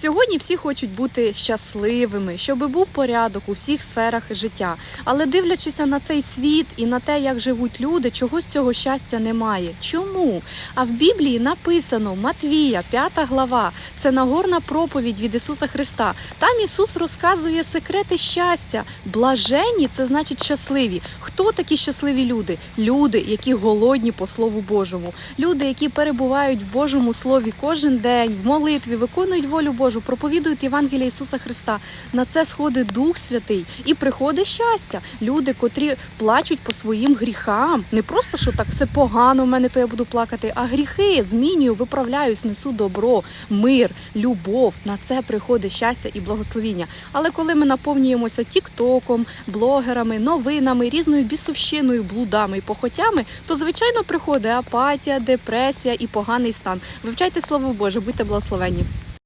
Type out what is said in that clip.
Сьогодні всі хочуть бути щасливими, щоб був порядок у всіх сферах життя. Але дивлячись на цей світ і на те, як живуть люди, чогось цього щастя немає. Чому? А в Біблії написано Матвія, 5 глава, це Нагорна проповідь від Ісуса Христа. Там Ісус розказує секрети щастя. Блаженні це значить щасливі. Хто такі щасливі люди? Люди, які голодні по Слову Божому, люди, які перебувають в Божому Слові кожен день, в молитві, виконують волю Божу, проповідують Євангелія Ісуса Христа. На це сходить Дух Святий і приходить щастя. Люди, котрі плачуть по своїм гріхам, не просто що так все погано в мене, то я буду плакати, а гріхи змінюю, виправляюсь, несу добро, мир, любов. На це приходить щастя і благословіння. Але коли ми наповнюємося тіктоком, блогерами, новинами, різною бісовщиною, блудами і похотями, то звичайно приходить апатія, депресія і поганий стан. Вивчайте слово Боже, будьте благословені.